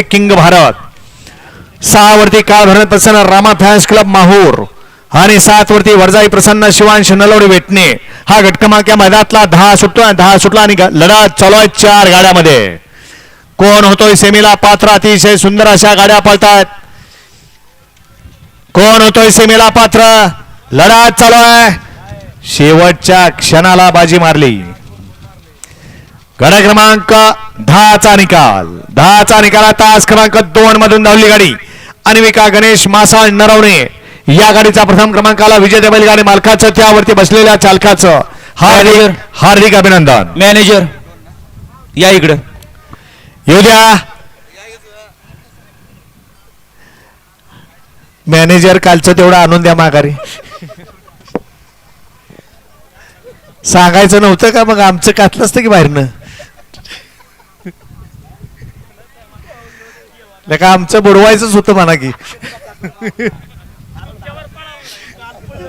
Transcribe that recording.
Public king Bharat सहा वरती काळ भरत प्रसन्न रामा फॅन्स क्लब माहूर. आणि सात वरती वरजाई प्रसन्न शिवांश नलवडे वेटणे. हा गट क्रमांक या मैदानातला दहा सुटला दहा सुटला आणि लढा चालू आहे चार गाड्यामध्ये. कोण होतोय सेमीला पात्र? अतिशय सुंदर अशा गाड्या पळतात. कोण होतोय सेमीला पात्र? लढा चालू आहे. शेवटच्या क्षणाला बाजी मारली. गड क्रमांक दहाचा निकाल. दहाचा निकाल तास क्रमांक दोन मधून धावली गाडी. अन्विका गणेश मासाळ नरवणे या गाडीचा प्रथम क्रमांकाला विजय देबल गाडी मालकाचं त्यावरती बसलेल्या चालकाचं हार्दिक हार्दिक अभिनंदन. मॅनेजर या इकडं. येऊ द्या. मॅनेजर कालचं तेवढं आणून द्या माघारी. सांगायचं नव्हतं का मग? आमचं कातलं असतं की बाहेरनं नाही का आमचं बुडवायचंच होतं म्हणा की.